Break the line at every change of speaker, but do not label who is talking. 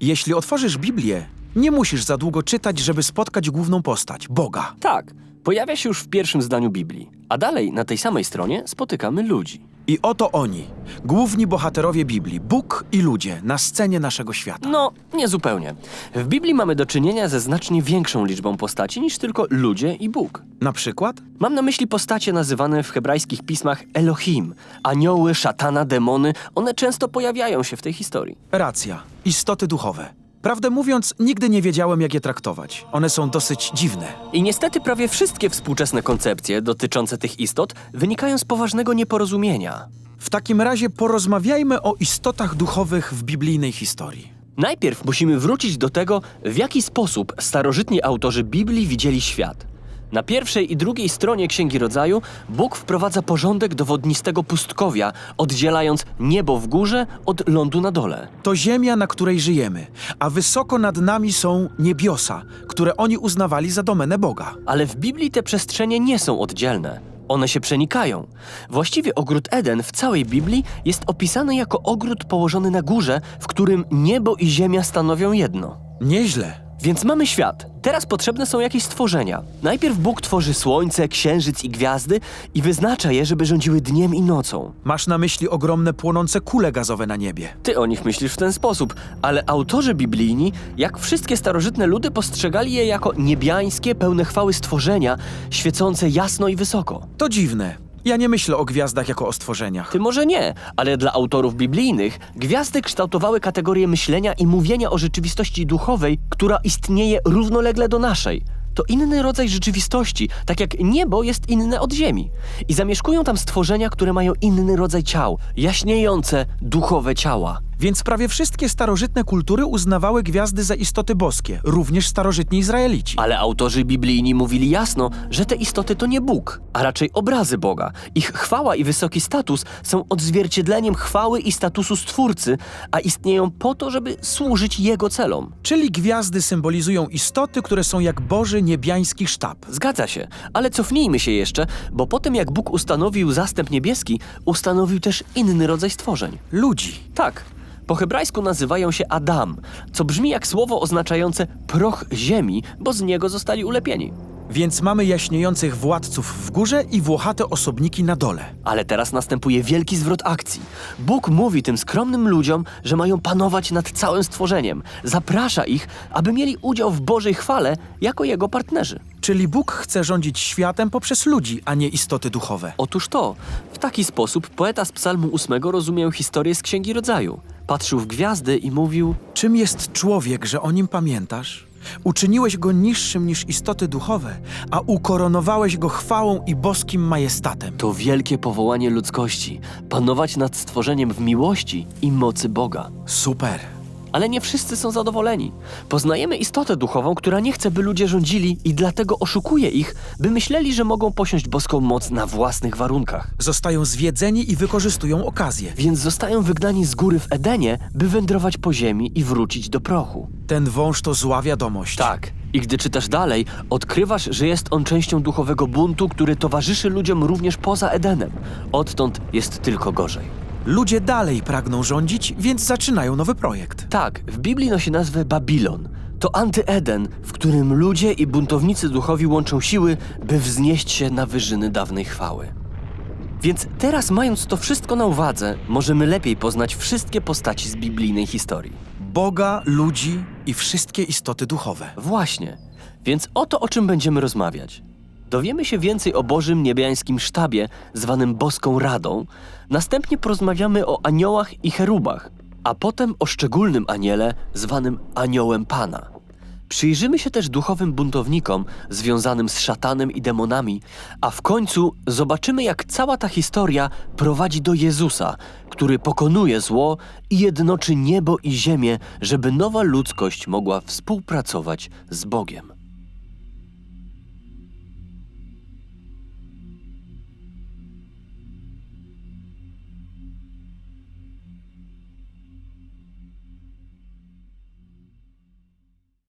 Jeśli otworzysz Biblię, nie musisz za długo czytać, żeby spotkać główną postać Boga.
Tak, pojawia się już w pierwszym zdaniu Biblii, a dalej na tej samej stronie spotykamy ludzi.
I oto oni, główni bohaterowie Biblii, Bóg i ludzie na scenie naszego świata.
No, nie zupełnie. W Biblii mamy do czynienia ze znacznie większą liczbą postaci niż tylko ludzie i Bóg.
Na przykład?
Mam na myśli postacie nazywane w hebrajskich pismach Elohim. Anioły, szatana, demony, one często pojawiają się w tej historii.
Racja, istoty duchowe. Prawdę mówiąc, nigdy nie wiedziałem, jak je traktować. One są dosyć dziwne.
I niestety prawie wszystkie współczesne koncepcje dotyczące tych istot wynikają z poważnego nieporozumienia.
W takim razie porozmawiajmy o istotach duchowych w biblijnej historii.
Najpierw musimy wrócić do tego, w jaki sposób starożytni autorzy Biblii widzieli świat. Na pierwszej i drugiej stronie Księgi Rodzaju Bóg wprowadza porządek do wodnistego pustkowia, oddzielając niebo w górze od lądu na dole.
To ziemia, na której żyjemy, a wysoko nad nami są niebiosa, które oni uznawali za domenę Boga.
Ale w Biblii te przestrzenie nie są oddzielne. One się przenikają. Właściwie ogród Eden w całej Biblii jest opisany jako ogród położony na górze, w którym niebo i ziemia stanowią jedno.
Nieźle.
Więc mamy świat. Teraz potrzebne są jakieś stworzenia. Najpierw Bóg tworzy słońce, księżyc i gwiazdy i wyznacza je, żeby rządziły dniem i nocą.
Masz na myśli ogromne płonące kule gazowe na niebie.
Ty o nich myślisz w ten sposób, ale autorzy biblijni, jak wszystkie starożytne ludy, postrzegali je jako niebiańskie, pełne chwały stworzenia, świecące jasno i wysoko.
To dziwne. Ja nie myślę o gwiazdach jako o stworzeniach.
Ty może nie, ale dla autorów biblijnych gwiazdy kształtowały kategorię myślenia i mówienia o rzeczywistości duchowej, która istnieje równolegle do naszej. To inny rodzaj rzeczywistości, tak jak niebo jest inne od ziemi. I zamieszkują tam stworzenia, które mają inny rodzaj ciał, jaśniejące, duchowe ciała.
Więc prawie wszystkie starożytne kultury uznawały gwiazdy za istoty boskie, również starożytni Izraelici.
Ale autorzy biblijni mówili jasno, że te istoty to nie Bóg, a raczej obrazy Boga. Ich chwała i wysoki status są odzwierciedleniem chwały i statusu Stwórcy, a istnieją po to, żeby służyć Jego celom.
Czyli gwiazdy symbolizują istoty, które są jak Boży niebiański sztab.
Zgadza się, ale cofnijmy się jeszcze, bo po tym jak Bóg ustanowił zastęp niebieski, ustanowił też inny rodzaj stworzeń.
Ludzi.
Tak, po hebrajsku nazywają się Adam, co brzmi jak słowo oznaczające proch ziemi, bo z niego zostali ulepieni.
Więc mamy jaśniejących władców w górze i włochate osobniki na dole.
Ale teraz następuje wielki zwrot akcji. Bóg mówi tym skromnym ludziom, że mają panować nad całym stworzeniem. Zaprasza ich, aby mieli udział w Bożej chwale jako jego partnerzy.
Czyli Bóg chce rządzić światem poprzez ludzi, a nie istoty duchowe.
Otóż to, w taki sposób poeta z Psalmu 8 rozumiał historię z Księgi Rodzaju. Patrzył w gwiazdy i mówił:
Czym jest człowiek, że o nim pamiętasz? Uczyniłeś go niższym niż istoty duchowe, a ukoronowałeś go chwałą i boskim majestatem.
To wielkie powołanie ludzkości panować nad stworzeniem w miłości i mocy Boga.
Super.
Ale nie wszyscy są zadowoleni. Poznajemy istotę duchową, która nie chce, by ludzie rządzili i dlatego oszukuje ich, by myśleli, że mogą posiąść boską moc na własnych warunkach.
Zostają zwiedzeni i wykorzystują okazję.
Więc zostają wygnani z góry w Edenie, by wędrować po ziemi i wrócić do prochu.
Ten wąż to zła wiadomość.
Tak. I gdy czytasz dalej, odkrywasz, że jest on częścią duchowego buntu, który towarzyszy ludziom również poza Edenem. Odtąd jest tylko gorzej.
Ludzie dalej pragną rządzić, więc zaczynają nowy projekt.
Tak, w Biblii nosi nazwę Babilon. To antyeden, w którym ludzie i buntownicy duchowi łączą siły, by wznieść się na wyżyny dawnej chwały. Więc teraz, mając to wszystko na uwadze, możemy lepiej poznać wszystkie postaci z biblijnej historii.
Boga, ludzi i wszystkie istoty duchowe.
Właśnie. Więc oto o czym będziemy rozmawiać. Dowiemy się więcej o Bożym niebiańskim sztabie, zwanym Boską Radą. Następnie porozmawiamy o aniołach i cherubach, a potem o szczególnym aniele, zwanym Aniołem Pana. Przyjrzymy się też duchowym buntownikom związanym z szatanem i demonami, a w końcu zobaczymy, jak cała ta historia prowadzi do Jezusa, który pokonuje zło i jednoczy niebo i ziemię, żeby nowa ludzkość mogła współpracować z Bogiem.